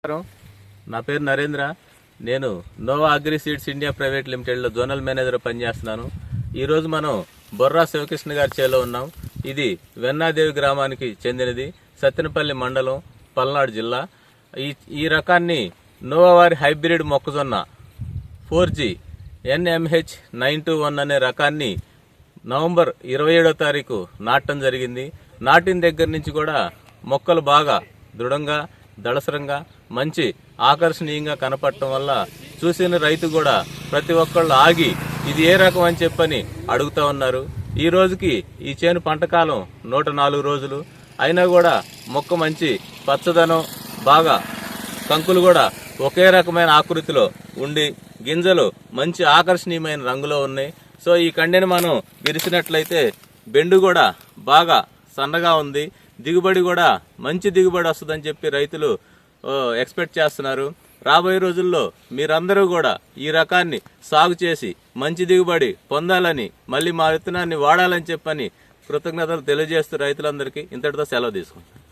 నమస్కారం. నా పేరు నరేంద్ర. నేను Nova agri seeds India private లిమిటెడ్లో zonal manager పనిచేస్తున్నాను. ఈరోజు మనం బొర్రా శివకృష్ణ గారి చేలో ఉన్నాం. ఇది వెన్నాదేవి గ్రామానికి చెందినది. సత్తెనపల్లి మండలం పల్నాడు జిల్లా. ఈ ఈ రకాన్ని నోవా వారి హైబ్రిడ్ మొక్కజొన్న four G NMH nine two one అనే రకాన్ని నవంబర్ ఇరవై ఏడో తారీఖు నాటడం జరిగింది. నాటిన దగ్గర నుంచి కూడా మొక్కలు బాగా దృఢంగా దళసరంగా మంచి ఆకర్షణీయంగా కనపడటం వల్ల చూసిన రైతు కూడా ప్రతి ఒక్కళ్ళు ఆగి ఇది ఏ రకం అని చెప్పని అడుగుతా ఉన్నారు. ఈ రోజుకి ఈ చేను పంటకాలం నూట నాలుగు రోజులు. అయినా కూడా మొక్క మంచి పచ్చదనం బాగా కంకులు కూడా ఒకే రకమైన ఆకృతిలో ఉండి గింజలు మంచి ఆకర్షణీయమైన రంగులో ఉన్నాయి. సో ఈ కండెని మనం విరిసినట్లయితే బెండు కూడా బాగా సన్నగా ఉంది. దిగుబడి కూడా మంచి దిగుబడి వస్తుందని చెప్పి రైతులు ఎక్స్పెక్ట్ చేస్తున్నారు. రాబోయే రోజుల్లో మీరందరూ కూడా ఈ రకాన్ని సాగు చేసి మంచి దిగుబడి పొందాలని మళ్ళీ మా విత్తనాన్ని వాడాలని చెప్పని కృతజ్ఞతలు తెలియజేస్తూ రైతులందరికీ ఇంతటితో సెలవు తీసుకుంటాను